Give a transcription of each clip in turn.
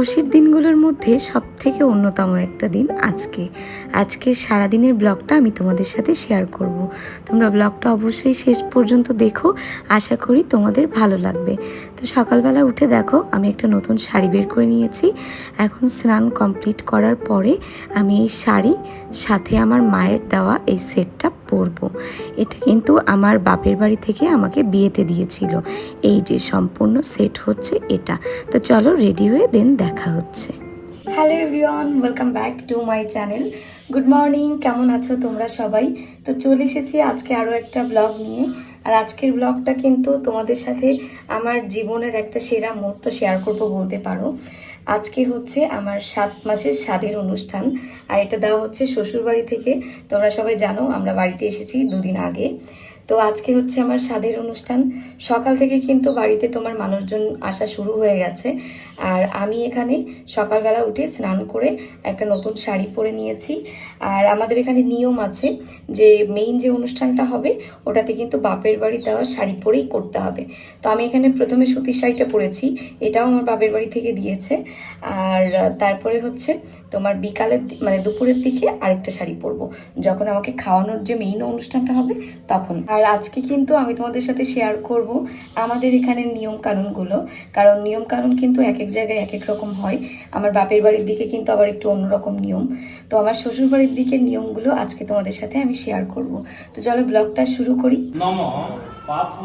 খুশির দিনগুলোর মধ্যে সব থেকে অন্যতম একটা দিন আজকে। আজকের সারাদিনের ব্লগটা আমি তোমাদের সাথে শেয়ার করব। তোমরা ব্লগটা অবশ্যই শেষ পর্যন্ত দেখো, আশা করি তোমাদের ভালো লাগবে। তো সকালবেলা উঠে দেখো, আমি একটা নতুন শাড়ি বের করে নিয়েছি। এখন স্নান কমপ্লিট করার পরে আমি এই শাড়ি সাথে আমার মায়ের দেওয়া এই সেটটা পরবো। এটা কিন্তু আমার বাপের বাড়ি থেকে আমাকে বিয়েতে দিয়েছিল। এই যে সম্পূর্ণ সেট হচ্ছে এটা। তো চলো রেডি হয়ে দেন দেখা হচ্ছে। Hello everyone welcome back to my channel good morning কেমন আছো তোমরা সবাই? তো চলে এসেছি আজকে আরও একটা ব্লগ নিয়ে। আর আজকের ব্লগটা কিন্তু তোমাদের সাথে আমার জীবনের একটা সেরা মুহূর্ত শেয়ার করব বলতে পারো। আজকে হচ্ছে আমার সাত মাসের স্বাদের অনুষ্ঠান। আর এটা দেওয়া হচ্ছে শ্বশুরবাড়ি থেকে। তোমরা সবাই জানো, আমরা বাড়িতে এসেছি দুদিন আগে। তো আজকে হচ্ছে আমার স্বাদের অনুষ্ঠান। সকাল থেকে কিন্তু বাড়িতে তোমার মানুষজন আসা শুরু হয়ে গেছে। আর আমি এখানে সকালবেলা উঠে স্নান করে একটা নতুন শাড়ি পরে নিয়েছি। আর আমাদের এখানে নিয়ম আছে যে মেইন যে অনুষ্ঠানটা হবে, ওটাতে কিন্তু বাপের বাড়ি দেওয়া শাড়ি পরেই করতে হবে। তো আমি এখানে প্রথমে সুতির শাড়িটা পরেছি, এটাও আমার বাপের বাড়ি থেকে দিয়েছে। আর তারপরে হচ্ছে তোমার বিকালের মানে দুপুরের দিকে আরেকটা শাড়ি পরবো। যখন আমাকে খাওয়ানোর যে মেইন অনুষ্ঠানটা হবে, তখন। আর আজকে কিন্তু আমি তোমাদের সাথে শেয়ার করব আমাদের এখানে নিয়ম কানুনগুলো কারণ নিয়ম কানুন কিন্তু এক এক জায়গায় এক এক রকম হয়। আমার বাপের বাড়ির দিকে কিন্তু আবার একটু অন্যরকম নিয়ম। তো আমার শ্বশুর বাড়ির দিকের নিয়মগুলো আজকে তোমাদের সাথে আমি শেয়ার করব। তো চলো ব্লগটা শুরু করি। নম পাপত্ম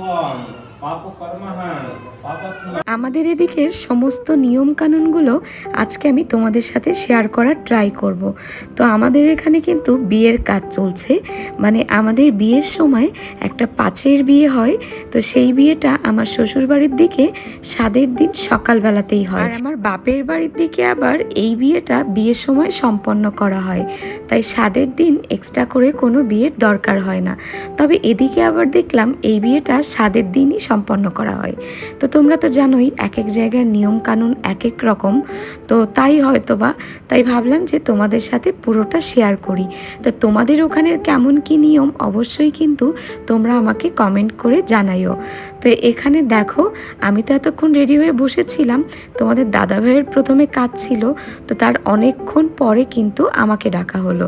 আমাদের এদিকের সমস্ত নিয়ম কানুনগুলো আজকে আমি তোমাদের সাথে শেয়ার করার ট্রাই করব। তো আমাদের এখানে কিন্তু বিয়ের কাজ চলছে। মানে আমাদের বিয়ের সময় একটা পাঁচের বিয়ে হয়। তো সেই বিয়েটা আমার শ্বশুর বাড়ির দিকে সাদের দিন সকালবেলাতেই হয়। আর আমার বাপের বাড়ির দিকে আবার এই বিয়েটা বিয়ের সময় সম্পন্ন করা হয়। তাই সাদের দিন এক্সট্রা করে কোনো বিয়ের দরকার হয় না। তবে এদিকে আবার দেখলাম এই বিয়েটা সাদের দিনই সম্পন্ন করা হয়। তো তোমরা তো জানোই এক এক জায়গার নিয়ম কানুন এক এক রকম। তো তাই হয়তো বা তাই ভাবলাম যে তোমাদের সাথে পুরোটা শেয়ার করি। তো তোমাদের ওখানের কেমন কি নিয়ম, অবশ্যই কিন্তু তোমরা আমাকে কমেন্ট করে জানাইও। তো এখানে দেখো, আমি তো এতক্ষণ রেডি হয়ে বসেছিলাম। তোমাদের দাদা ভাইয়ের প্রথমে কাজ ছিল, তো তার অনেকক্ষণ পরে কিন্তু আমাকে ডাকা হলো।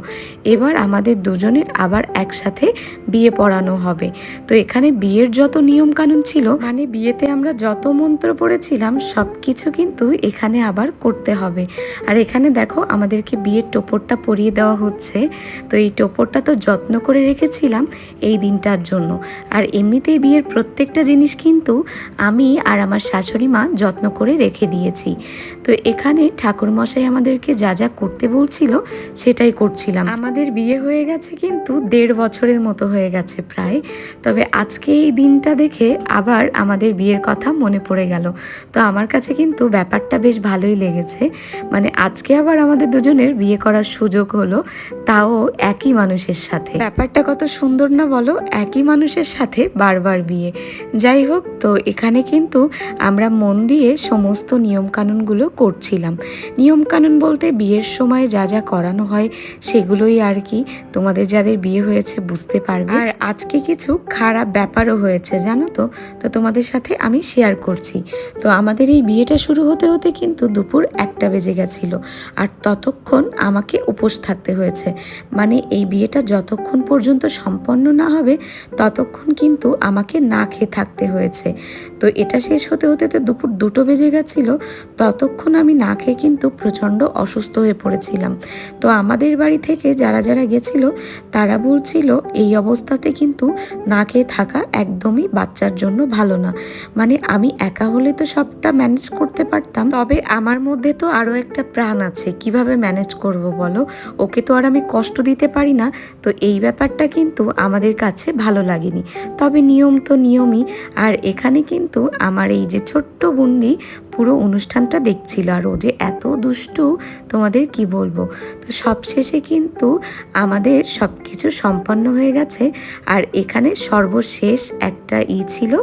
এবার আমাদের দুজনের আবার একসাথে বিয়ে পড়ানো হবে। তো এখানে বিয়ের যত নিয়ম কানুন ছিল মানে বিয়েতে আমরা যত মন্ত্র পড়েছিলাম সব কিছু কিন্তু এখানে আবার করতে হবে। আর এখানে দেখো, আমাদেরকে বিয়ের টোপরটা পরিয়ে দেওয়া হচ্ছে। তো এই টোপরটা তো যত্ন করে রেখেছিলাম এই দিনটার জন্য। আর এমনিতেই বিয়ের প্রত্যেকটা জিনিস কিন্তু আমি আর আমার শাশুড়ি মা যত্ন করে রেখে দিয়েছি। তো এখানে ঠাকুরমশাই আমাদেরকে যা যা করতে বলছিল সেটাই করছিলাম। আমাদের বিয়ে হয়ে গেছে কিন্তু দেড় বছরের মতো হয়ে গেছে প্রায়। তবে আজকে এই দিনটা দেখে আবার আমাদের বিয়ের কথা মনে পড়ে গেল। তো আমার কাছে কিন্তু ব্যাপারটা বেশ ভালোই লেগেছে। মানে আজকে আবার আমাদের দুজনের বিয়ে করার সুযোগ হলো তাও একই মানুষের সাথে। ব্যাপারটা কত সুন্দর না বলো? একই মানুষের সাথে বারবার বিয়ে। যাই হোক তো এখানে কিন্তু আমরা মন দিয়ে সমস্ত নিয়মকানুনগুলো করছিলাম। নিয়মকানুন বলতে বিয়ের সময় যা যা করানো হয় সেগুলোই আর কি তোমাদের যাদের বিয়ে হয়েছে বুঝতে পারবে। আর আজকে কিছু খারাপ ব্যাপারও হয়েছে, জানো তো? তো তোমাদের সাথে আমি শেয়ার করছি। তো আমাদের এই বিয়েটা শুরু হতে হতে কিন্তু দুপুর একটা বেজে গেছিল আর ততক্ষণ আমাকে উপোস থাকতে হয়েছে। মানে এই বিয়েটা যতক্ষণ পর্যন্ত সম্পন্ন না হবে, ততক্ষণ কিন্তু আমাকে না খেয়ে থাকতে হয়েছে। তো এটা শেষ হতে হতে তো দুপুর দুটো বেজে গেছিল, ততক্ষণ আমি না খেয়ে কিন্তু প্রচণ্ড অসুস্থ হয়ে পড়েছিলাম। তো আমাদের বাড়ি থেকে যারা যারা গেছিল, তারা বলছিল, এই অবস্থাতে কিন্তু না খেয়ে থাকা একদমই বাচ্চার জন্য ভালো না। মানে আমি একা হলে তো সবটা ম্যানেজ করতে পারতাম। তবে আমার মধ্যে তো আরও একটা প্রাণ আছে, কীভাবে ম্যানেজ করব বলো? ওকে তো আর আমি কষ্ট দিতে পারি না। তো এই ব্যাপারটা কিন্তু আমাদের কাছে ভালো লাগেনি। তবে নিয়ম তো নিয়মই, আর এখানে কিন্তু আমার এই যে ছোট্ট বুন্দি পুরো অনুষ্ঠানটা দেখছিল আর ও যে এত দুষ্টু, তোমাদের কি বলব? তো সবশেষে কিন্তু আমাদের সব কিছু সম্পন্ন হয়ে গেছে আর এখানে সর্বশেষ একটা ই ছিল,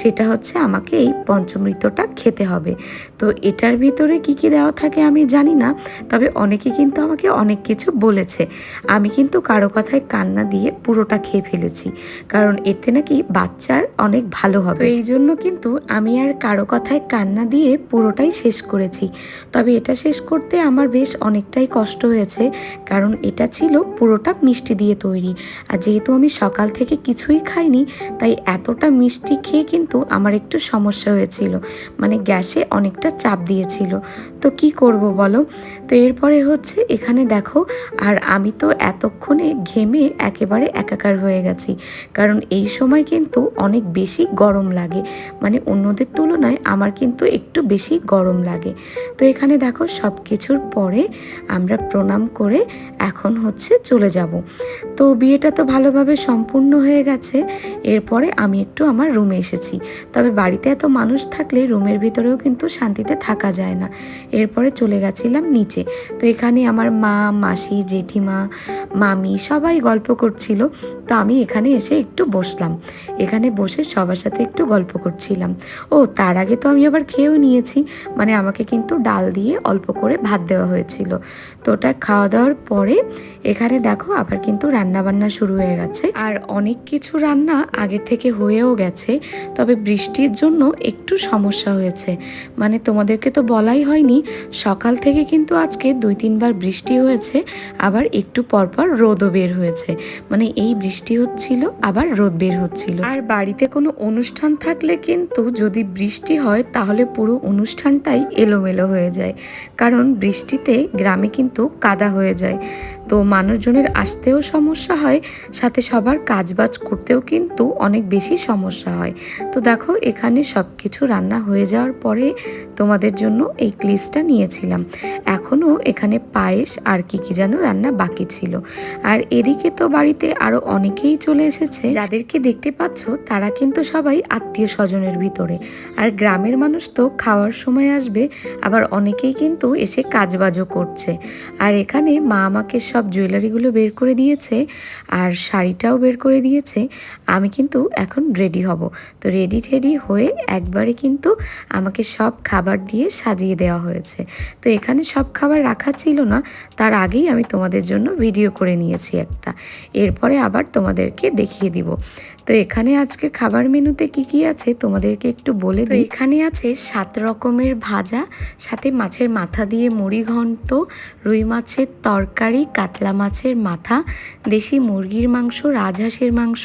সেটা হচ্ছে আমাকে এই পঞ্চমৃতটা খেতে হবে। তো এটার ভিতরে কি কি দেওয়া থাকে আমি জানি না, তবে অনেকে কিন্তু আমাকে অনেক কিছু বলেছে। আমি কিন্তু কারও কথায় কান্না দিয়ে পুরোটা খেয়ে ফেলেছি, কারণ এতে নাকি বাচ্চার অনেক ভালো হবে। এই জন্য কিন্তু আমি আর কারও কথায় কান্না দিয়ে পুরোটাই শেষ করেছি। তবে এটা শেষ করতে আমার বেশ অনেকটাই কষ্ট হয়েছে, কারণ এটা ছিল পুরোটা মিষ্টি দিয়ে তৈরি। আর যেহেতু আমি সকাল থেকে কিছুই খাইনি, তাই এতটা মিষ্টি খেয়ে কিন্তু আমার একটু সমস্যা হয়েছিল। মানে গ্যাসে অনেকটা চাপ দিয়েছিল। তো কি করব বলো? তো এরপরে হচ্ছে এখানে দেখো, আর আমি তো এতক্ষণে ঘেমে একেবারে একাকার হয়ে গেছি। কারণ এই সময় কিন্তু অনেক বেশি গরম লাগে। মানে অন্যদের তুলনায় আমার কিন্তু একটু বেশি গরম লাগে। তো এখানে দেখো সব কিছুর পরে আমরা প্রণাম করে এখন হচ্ছে চলে যাব। তো বিয়েটা তো ভালোভাবে সম্পূর্ণ হয়ে গেছে। এরপরে আমি একটু আমার রুমে এসেছি। তবে বাড়িতে এত মানুষ থাকলে রুমের ভিতরেও কিন্তু শান্তিতে থাকা যায় না। এরপরে চলে গেছিলাম নিচে। তো এখানে আমার মা, মাসি, জেঠিমা, মামি সবাই গল্প করছিল। তো আমি এখানে এসে একটু বসলাম। এখানে বসে সবার সাথে একটু গল্প করছিলাম। ও, তার আগে তো আমি আবার খেয়েও নিয়েছি। মানে আমাকে কিন্তু ডাল দিয়ে অল্প করে ভাত দেওয়া হয়েছিল। তো ওটা খাওয়া দাওয়ার পরে এখানে দেখো আবার কিন্তু রান্না বান্না শুরু হয়ে গেছে। আর অনেক কিছু রান্না আগের থেকে হয়েও গেছে। তবে বৃষ্টির জন্য একটু সমস্যা হয়েছে। মানে তোমাদেরকে তো বলাই হয়নি, সকাল থেকে কিন্তু আজকে দুই তিনবার বৃষ্টি হয়েছে, আবার একটু পরপর রোদও বের হয়েছে। মানে এই বৃষ্টি হচ্ছিল, আবার রোদ বের হচ্ছিল। আর বাড়িতে কোনো অনুষ্ঠান থাকলে কিন্তু যদি বৃষ্টি হয়, তাহলে পুরো অনুষ্ঠানটাই এলোমেলো হয়ে যায়। কারণ বৃষ্টিতে গ্রামে কিন্তু কাদা হয়ে যায়। তো মানুষজনের আসতেও সমস্যা হয়, সাথে সবার কাজবাজ করতেও কিন্তু অনেক বেশি সমস্যা হয়। তো দেখো, এখানে সব কিছু রান্না হয়ে যাওয়ার পরে তোমাদের জন্য এই ক্লিপসটা নিয়েছিলাম। এখনও এখানে পায়েস আর কি কি যেন রান্না বাকি ছিল। আর এদিকে তো বাড়িতে আরও অনেকেই চলে এসেছে। যাদেরকে দেখতে পাচ্ছ, তারা কিন্তু সবাই আত্মীয় স্বজনের ভিতরে। আর গ্রামের মানুষ তো খাওয়ার সময় আসবে, আবার অনেকেই কিন্তু এসে কাজবাজও করছে। আর এখানে মা আমাকে সব জুয়েলারিগুলো বের করে দিয়েছে আর শাড়িটাও বের করে দিয়েছে। আমি কিন্তু এখন রেডি হব। তো রেডি টেডি হয়ে একবারে কিন্তু আমাকে সব খাবার দিয়ে সাজিয়ে দেওয়া হয়েছে। তো এখানে সব খাবার রাখা ছিল না, তার আগেই আমি তোমাদের জন্য ভিডিও করে নিয়েছি একটা। এরপরে আবার তোমাদেরকে দেখিয়ে দিব। তো এখানে আজকে খাবার মেনুতে কি কি আছে তোমাদেরকে একটু বলে দিই। এখানে আছে সাত রকমের ভাজা সাথে মাছের মাথা দিয়ে মুড়ি ঘন্ট রুই মাছের তরকারি কাতলা মাছের মাথা দেশি মুরগির মাংস রাজহাঁসের মাংস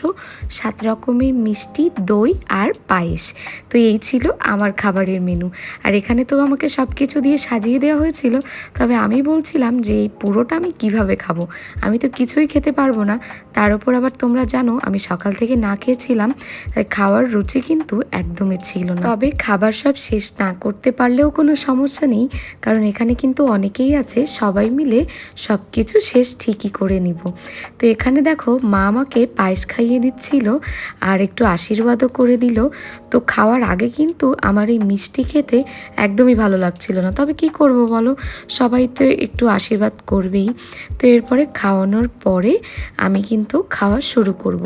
সাত রকমের মিষ্টি দই আর পায়েস। তো এই ছিল আমার খাবারের মেনু। আর এখানে তো আমাকে সব কিছু দিয়ে সাজিয়ে দেওয়া হয়েছিল তবে আমি বলছিলাম যে এই পুরোটা আমি কীভাবে খাব? আমি তো কিছুই খেতে পারব না। তার উপর আবার তোমরা জানো আমি সকাল থেকে না খেয়েছিলাম, তাই খাওয়ার রুচি কিন্তু একদমই ছিল না। তবে খাবার সব শেষ না করতে পারলেও কোনো সমস্যা নেই, কারণ এখানে কিন্তু অনেকেই আছে, সবাই মিলে সব কিছু শেষ ঠিকই করে নিব। তো এখানে দেখো, মা আমাকে পায়েস খাইয়ে দিচ্ছিল আর একটু আশীর্বাদও করে দিল। তো খাওয়ার আগে কিন্তু আমার এই মিষ্টি খেতে একদমই ভালো লাগছিল না। তবে কি করব বলো, সবাই তো একটু আশীর্বাদ করবেই। তো এরপরে খাওয়ানোর পরে আমি কিন্তু খাওয়া শুরু করব।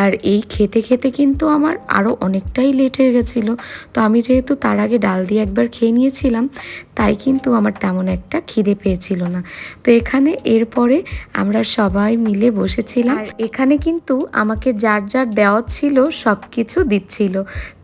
আর এই খেতে খেতে কিন্তু আমার আরও অনেকটাই লেট হয়ে গেছিল। তো আমি যেহেতু তার আগে ডাল দিয়ে একবার খেয়ে নিয়েছিলাম তাই কিন্তু আমার তেমন একটা খিদে পেয়েছিল না। তো এখানে এরপরে আমরা সবাই মিলে বসেছিলাম। এখানে কিন্তু আমাকে যার যার দেওয়া ছিল সব কিছু দিচ্ছিল।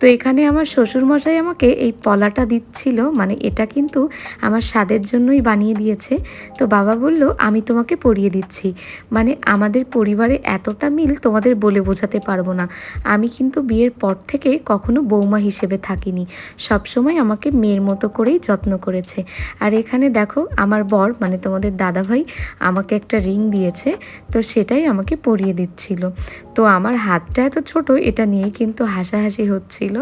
তো এখানে আমার শ্বশুরমশাই আমাকে এই পলাটা দিচ্ছিল মানে এটা কিন্তু আমার স্বাদের জন্যই বানিয়ে দিয়েছে। তো বাবা বলল আমি তোমাকে পরিয়ে দিচ্ছি। মানে আমাদের পরিবারে এতটা মিল তোমাদের বলে বোঝাতে পারব না। আমি কিন্তু বিয়ের পর থেকে কখনো বৌমা হিসেবে থাকিনি। সবসময় আমাকে মেয়ের মতো করেই যত্ন করেছে। আর এখানে দেখো, আমার বর মানে তোমাদের দাদাভাই, আমাকে একটা রিং দিয়েছে, তো সেটাই আমাকে পরিয়ে দিচ্ছিল। তো আমার হাতটা এত ছোট, এটা নিয়ে কিন্তু হাসাহাসি হচ্ছিল।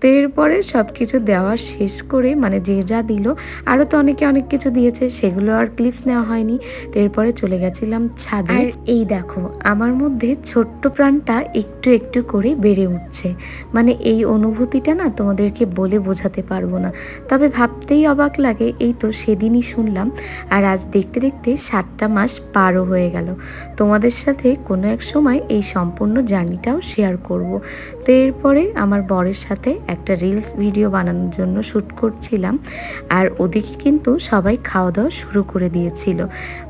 তো এরপরে সব কিছু দেওয়ার শেষ করে মানে যে যা দিল, আরও তো অনেকে অনেক কিছু দিয়েছে, সেগুলো আর ক্লিপস নেওয়া হয়নি। তো এরপরে চলে গেছিলাম ছাদে। আর এই দেখো, আমার মধ্যে ছোট্ট প্রাণটা একটু একটু একটু করে বেড়ে উঠছে। মানে এই অনুভূতিটা না তোমাদেরকে বলে বোঝাতে পারব না। তবে ভাবতেই অবাক লাগে, এই তো সেদিনই শুনলাম আর আজ দেখতে দেখতে সাতটা মাস পারও হয়ে গেল। তোমাদের সাথে কোনো এক সময় এই সম্পূর্ণ জার্নিটাও শেয়ার করব। তো এরপরে আমার বরের সাথে একটা রিলস ভিডিও বানানোর জন্য শ্যুট করছিলাম আর ওদিকে কিন্তু সবাই খাওয়া দাওয়া শুরু করে দিয়েছিল।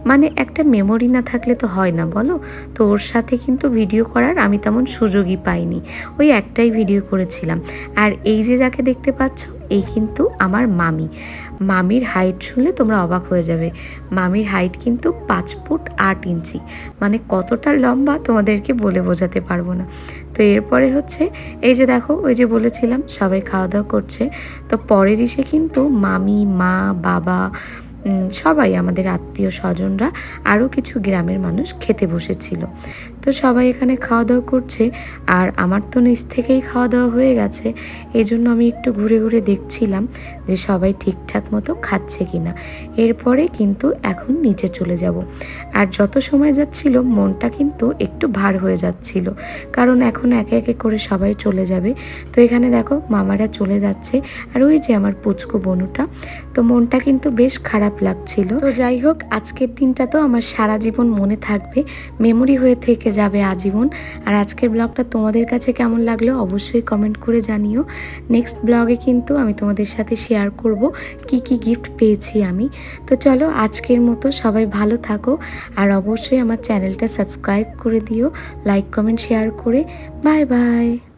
মানে একটা মেমোরি না থাকলে তো হয় না, বলো? তো ওর সাথে কিন্তু ভিডিও করার আমি তেমন সুযোগই পাইনি। ওই একটাই ভিডিও করেছিলাম। আর এই যে যাকে দেখতে পাচ্ছ, এই কিন্তু আমার মামি। মামির হাইট শুনলে তোমরা অবাক হয়ে যাবে। মামির হাইট কিন্তু পাঁচ ফুট আট ইঞ্চি। মানে কতটা লম্বা তোমাদেরকে বলে বোঝাতে পারব না। তো এরপরে হচ্ছে, এই যে দেখো, ওই যে বলেছিলাম, সবাই খাওয়া দাওয়া করছে। তো পরের ইসে কিন্তু মামি, মা, বাবা সবাই আমাদের আত্মীয় স্বজনরা আরও কিছু গ্রামের মানুষ খেতে বসেছিল। তো সবাই এখানে খাওয়া দাওয়া করছে আর আমার তো নিচ থেকেই খাওয়া দাওয়া হয়ে গেছে। এই জন্য আমি একটু ঘুরে ঘুরে দেখছিলাম যে সবাই ঠিকঠাক মতো খাচ্ছে কিনা। এরপরে কিন্তু এখন নিচে চলে যাব। আর যত সময় যাচ্ছিল, মনটা কিন্তু একটু ভার হয়ে যাচ্ছিল। কারণ এখন একে একে করে সবাই চলে যাবে। তো এখানে দেখো, মামারা চলে যাচ্ছে। আর ওই যে আমার পুচকু বনুটা, তো মনটা কিন্তু বেশ খারাপ লাগছিল। তো যাই হোক, আজকের দিনটা তো আমার সারা জীবন মনে থাকবে। মেমোরি হয়ে থেকে যাবে আজীবন। আর আজকের ব্লগটা তোমাদের কাছে কেমন লাগল অবশ্যই কমেন্ট করে জানিও। নেক্সট ব্লগে কিন্তু আমি তোমাদের সাথে শেয়ার করব কি কি গিফট পেয়েছি আমি। তো চলো আজকের মতো সবাই ভালো থাকো। আর অবশ্যই আমার চ্যানেলটা সাবস্ক্রাইব করে দিও। লাইক কমেন্ট শেয়ার করে। Bye bye